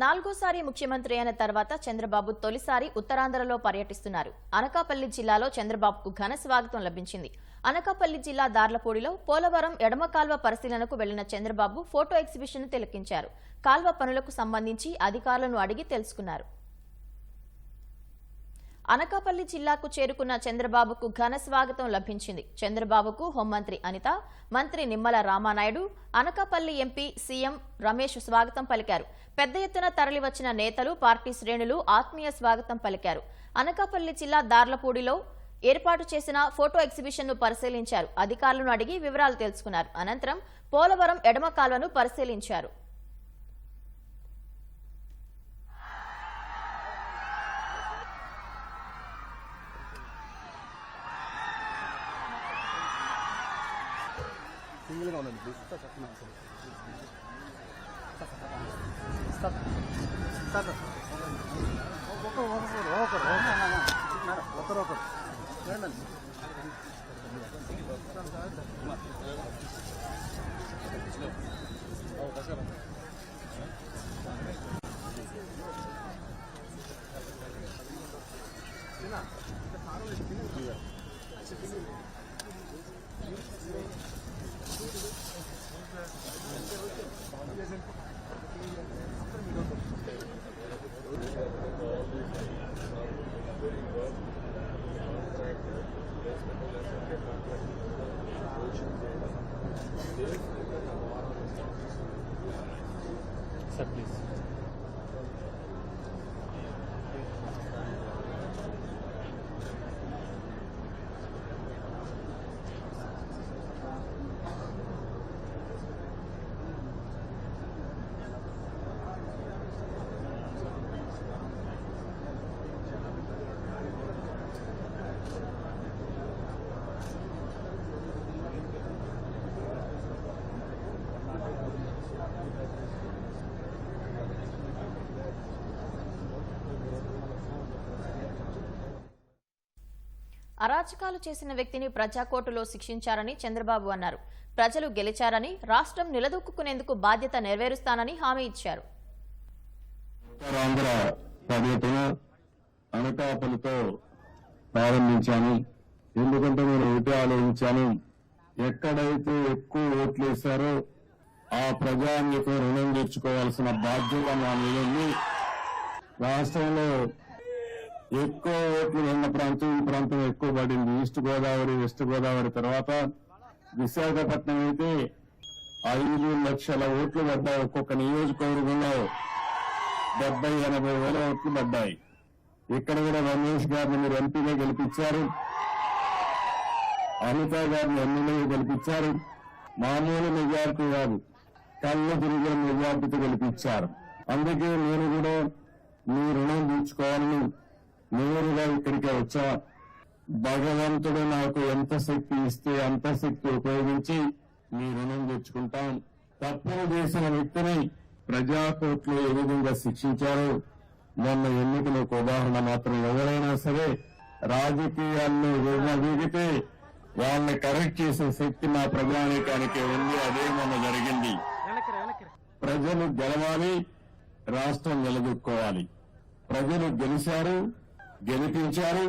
నాలుగోసారి ముఖ్యమంత్రి అయిన తర్వాత చంద్రబాబు తొలిసారి ఉత్తరాంధ్రలో పర్యటిస్తున్నారు. అనకాపల్లి జిల్లాలో చంద్రబాబుకు ఘన స్వాగతం లభించింది. అనకాపల్లి జిల్లా దార్లపూడిలో పోలవరం ఎడమ కాల్వ పరిశీలనకు వెళ్ళిన చంద్రబాబు ఫోటో ఎగ్జిబిషన్ తిలకించారు. కాల్వ పనులకు సంబంధించి అధికారులను అడిగి తెలుసుకున్నారు. అనకాపల్లి జిల్లాకు చేరుకున్న చంద్రబాబుకు ఘన స్వాగతం లభించింది. చంద్రబాబుకు హోంమంత్రి అనిత మంత్రి నిమ్మల రామానాయుడు అనకాపల్లి ఎంపీ సీఎం రమేష్ స్వాగతం పలికారు. పెద్ద ఎత్తున తరలివచ్చిన నేతలు పార్టీ శ్రేణులు ఆత్మీయ స్వాగతం పలికారు. అనకాపల్లి జిల్లా దార్లపూడిలో ఏర్పాటు చేసిన ఫోటో ఎగ్జిబిషన్ను పరిశీలించారు. అధికారులను అడిగి వివరాలు తెలుసుకున్నారు. అనంతరం పోలవరం ఎడమ కాల్వను పరిశీలించారు. సింగిల్గా ఉండండి ప్లీజ్ సార్ పక్కన సార్ సార్ సార్ ఒకరు ఒకరు ఒకరు ఒకరు ఒకరు రండి అరాచకాలు చేసిన వ్యక్తిని ప్రజాకోర్టులో శిక్షించారని చంద్రబాబు అన్నారు. ప్రజలు గెలిచారని రాష్ట్రం నిలదొక్కునేందుకు బాధ్యత నెరవేరుస్తానని హామీ ఇచ్చారు. అనకాపల్లితో ప్రారంభించాను ఎందుకంటే నేను ఒకటే ఆలోచించాను? ఎక్కడైతే ఎక్కువ ఓట్లు వేశారో ఆ ప్రజానికి రుణం తీర్చుకోవాల్సిన బాధ్యత నా మీద రాష్ట్రంలో ఎక్కువ ఓట్లు ఉన్న ప్రాంతం ఈ ప్రాంతం ఎక్కువ పడింది. ఈస్ట్ గోదావరి వెస్ట్ గోదావరి తర్వాత విశాఖపట్నం అయితే ఐదు లక్షల ఓట్లు పడ్డాయి. ఒక్కొక్క నియోజకవర్గంలో డెబ్బై ఎనభై వేల ఓట్లు పడ్డాయి. ఇక్కడ కూడా రమేష్ గారిని మీరు ఎంపీగా గెలిపించారు. అనిత గారిని ఎమ్మెల్యేగా గెలిపించారు. మామూలు మెజార్టీ కాదు. కళ్ళు తిరిగే మెజార్టీతో గెలిపించారు. అందుకే నేను కూడా మీ రుణం తీర్చుకోవాలని నేరుగా ఇక్కడికి వచ్చా. భగవంతుడు నాకు ఎంత శక్తి ఇస్తే అంత శక్తి ఉపయోగించి మీ రుణం తెచ్చుకుంటాం. తప్పులు చేసిన వ్యక్తిని ప్రజాకోర్టులో ఏ విధంగా శిక్షించారో? మొన్న ఎన్నికలకు ఉదాహరణ మాత్రం ఎవరైనా సరే రాజకీయాల్లో విడదీగితే వాళ్ళని కరెక్ట్ చేసే శక్తి మా ప్రజానీకానికి ఉంది అదే మొన్న జరిగింది. ప్రజలు గెలవాలి రాష్ట్రం నిలదొక్కోవాలి. ప్రజలు గెలిచారు గెలిపించారు.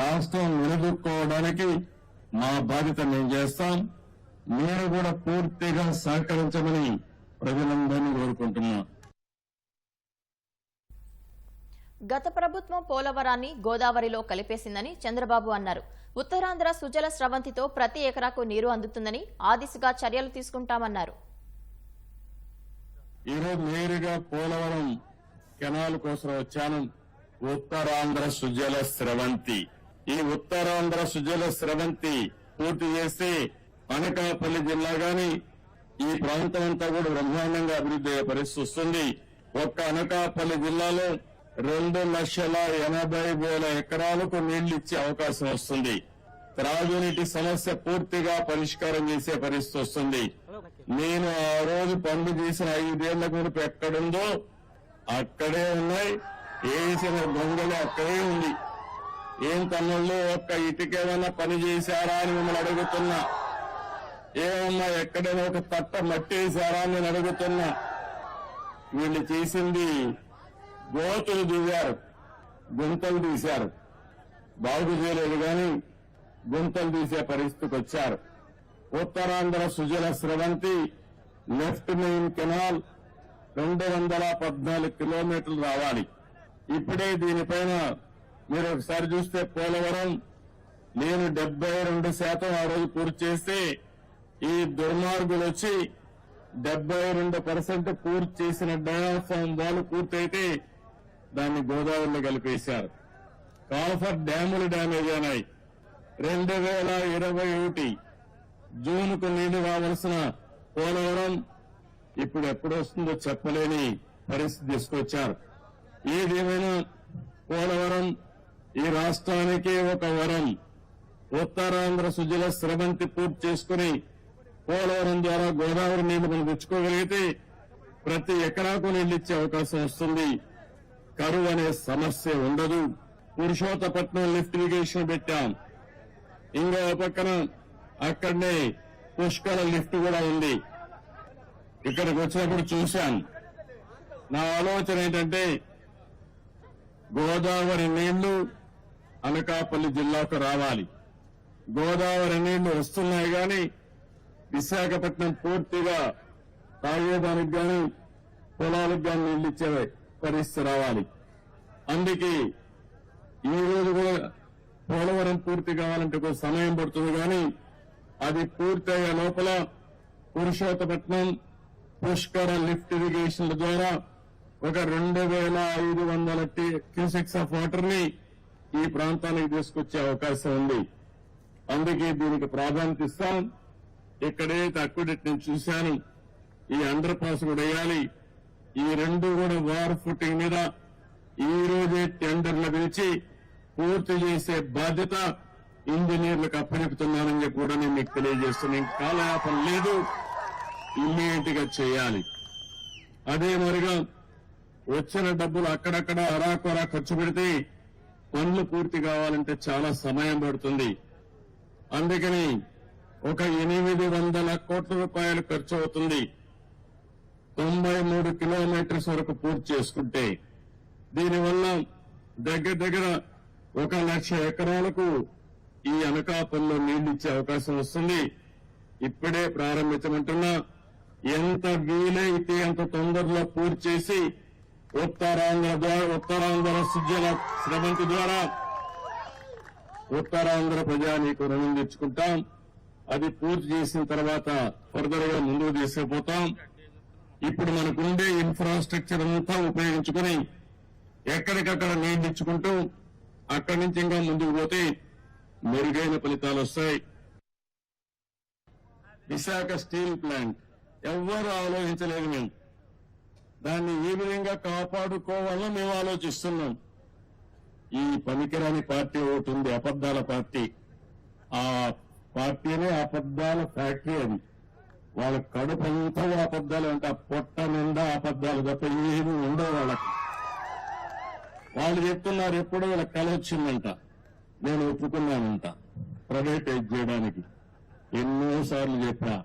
రాష్ట్రం నిలదొక్కోవడానికి మా బాధ్యత మేము చేస్తాం. మీరు కూడా పూర్తిగా సహకరించమని ప్రజలందరినీ కోరుకుంటున్నాం. గత ప్రభుత్వం పోలవరాన్ని గోదావరిలో కలిపేసిందని చంద్రబాబు అన్నారు. ఉత్తరాంధ్ర సుజల స్రవంతితో ప్రతి ఎకరాకు నీరు అందుతుందని ఆ దిశగా చర్యలు తీసుకుంటామన్నారు. ఈరోజు నేరుగా పోలవరం కెనాల్ కోసం వచ్చాను. ఉత్తరాంధ్ర సుజల స్రవంతి. ఈ ఉత్తరాంధ్ర సుజల స్రవంతి పూర్తి చేస్తే అనకాపల్లి జిల్లా గాని ఈ ప్రాంతం అంతా కూడా బ్రహ్మాండంగా అభివృద్ధి అయ్యే పరిస్థితి వస్తుంది. ఒక్క అనకాపల్లి జిల్లాలో రెండు లక్షల ఎనభై వేల ఎకరాలకు నీళ్ళు ఇచ్చే అవకాశం వస్తుంది. త్రాగునీటి సమస్య పూర్తిగా పరిష్కారం చేసే పరిస్థితి వస్తుంది. నేను ఆ రోజు పండు తీసిన ఐదేళ్ళ గురిపు ఎక్కడుందో అక్కడే ఉన్నాయి. వేసిన గొంగలో అక్కడే ఉంది ఏం తమ్ముళ్ళు ఒక్క ఇటుకేమైనా పని చేశారా అని మిమ్మల్ని అడుగుతున్నా. ఏమన్నా ఎక్కడైనా ఒక తట్ట మట్టి వేశారా అని నేను అడుగుతున్నా. వీళ్ళు చేసింది గోతులు దిగారు గుంతలు తీశారు. బాగు చేయలేదు కానీ గుంతలు తీసే పరిస్థితికి వచ్చారు. Uttarandhra Sujala Sravanthi left main canal రెండు వందల పద్నాలుగు కిలోమీటర్లు రావాలి. ఇప్పుడే దీనిపైన మీరు ఒకసారి చూస్తే పోలవరం నేను డెబ్బై రెండు శాతం ఆ రోజు పూర్తి చేస్తే ఈ దుర్మార్గులు వచ్చి డెబ్బై రెండు పర్సెంట్ పూర్తి చేసిన డయాఫామ్ వాళ్ళు పూర్తయితే దాన్ని గోదావరిలో కలిపేశారు. కాఫర్ డ్యాములు డ్యామేజ్ అయినాయి. రెండు వేల ఇరవై ఒకటి జూన్కు నీళ్ళు రావాల్సిన పోలవరం ఇప్పుడు ఎప్పుడు వస్తుందో చెప్పలేని పరిస్థితి తీసుకొచ్చారు. ఏదేమైనా పోలవరం ఈ రాష్ట్రానికి ఒక వరం. ఉత్తరాంధ్ర సుజల స్రవంతి పూర్తి చేసుకుని పోలవరం ద్వారా గోదావరి నీళ్ళు మనం తెచ్చుకోగలిగితే ప్రతి ఎకరాకు నీళ్ళు ఇచ్చే అవకాశం వస్తుంది. కరువు అనే సమస్య ఉండదు. పురుషోత్తపట్నం లిఫ్ట్ ఇరిగేషన్ పెట్టాం. ఇంకో పక్కన అక్కడనే పుష్కల లిఫ్ట్ కూడా ఉంది. ఇక్కడికి వచ్చినప్పుడు చూశాను నా ఆలోచన ఏంటంటే గోదావరి నీళ్ళు అనకాపల్లి జిల్లాకు రావాలి. గోదావరి నీళ్ళు వస్తున్నాయి గాని విశాఖపట్నం పూర్తిగా తాగేదానికి గాని పొలాలకు గాని నీళ్ళు ఇచ్చే పరిస్థితి రావాలి. అందుకే ఈ రోజు కూడా పోలవరం పూర్తి కావాలంటే కొంచెం సమయం పడుతుంది కానీ అది పూర్తయ్యే లోపల పురుషోత్తపట్నం పుష్కర లిఫ్ట్ ఇరిగేషన్ల ద్వారా ఒక రెండు వేల ఐదు వందల క్యూసెక్స్ ఆఫ్ వాటర్ని ఈ ప్రాంతానికి తీసుకొచ్చే అవకాశం ఉంది. అందుకే దీనికి ప్రాధాన్యత ఇస్తాం. ఎక్కడైతే అక్విడెట్ నేను చూశాను. ఈ అండర్ పాస్ కూడా వేయాలి. ఈ రెండు కూడా వార్ ఫుటింగ్ మీద ఈ రోజే టెండర్లు పిలిచి పూర్తి చేసే బాధ్యత ఇంజనీర్లకు అప్పచెపుతున్నానని చెప్పి కూడా నేను మీకు తెలియజేస్తున్నాను. ఇంకా కాలయాపన లేదు. ఇమ్మీడియట్గా చేయాలి. అదే మరిగా వచ్చిన డబ్బులు అక్కడక్కడ అరాకొరా ఖర్చు పెడితే పనులు పూర్తి కావాలంటే చాలా సమయం పడుతుంది. అందుకని ఒక ఎనిమిది వందల కోట్ల రూపాయలు ఖర్చు అవుతుంది. తొంభై మూడు కిలోమీటర్స్ వరకు పూర్తి చేసుకుంటే దీనివల్ల దగ్గర దగ్గర ఒక లక్ష ఎకరాలకు ఈ అనకాపల్లో నీళ్ళిచ్చే అవకాశం వస్తుంది. ఇప్పుడే ప్రారంభించమంటున్నా ఎంత వీలైతే అంత తొందరలో పూర్తి చేసి ఉత్తరాంధ్ర ఉత్తరాంధ్ర సుజల శ్రమంతి ద్వారా ఉత్తరాంధ్ర ప్రజానీకు రుణం తెచ్చుకుంటాం. అది పూర్తి చేసిన తర్వాత ఫర్దర్గా ముందుకు తీసుకుపోతాం. ఇప్పుడు మనకుండే ఇన్ఫ్రాస్ట్రక్చర్ అంతా ఉపయోగించుకుని ఎక్కడికక్కడ నీళ్ళు ఇచ్చుకుంటూ అక్కడి నుంచి ఇంకా ముందుకు పోతే మెరుగైన ఫలితాలు వస్తాయి. విశాఖ స్టీల్ ప్లాంట్ ఎవ్వరు ఆలోచించలేదు మేము. దాన్ని ఏ విధంగా కాపాడుకోవాలో మేము ఆలోచిస్తున్నాం. ఈ పనికిరాని పార్టీ ఒకటి ఉంది అబద్దాల పార్టీ. ఆ పార్టీనే అబద్దాల ఫ్యాక్టరీ అది వాళ్ళ కడుపు అంతా అబద్దాలు అంటే ఆ పొట్ట నిండా అబద్దాలు తప్ప ఏమీ ఉండవు వాళ్ళకి. వాళ్ళు చెప్తున్నారు ఎప్పుడో వీళ్ళకి కల వచ్చిందంట. నేను ఒప్పుకున్నానంట. ప్రైవేటైజ్ చేయడానికి. ఎన్నోసార్లు చెప్పా.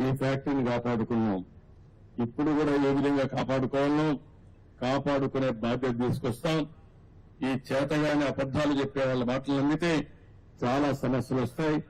ఈ ఫ్యాక్టరీని కాపాడుకున్నాం? ఇప్పుడు కూడా ఏ విధంగా కాపాడుకోవాలో కాపాడుకునే బాధ్యత తీసుకొస్తాం. ఈ చేతగాని అబద్దాలు చెప్పే వాళ్ళ మాటలు నమ్మితే చాలా సమస్యలు వస్తాయి.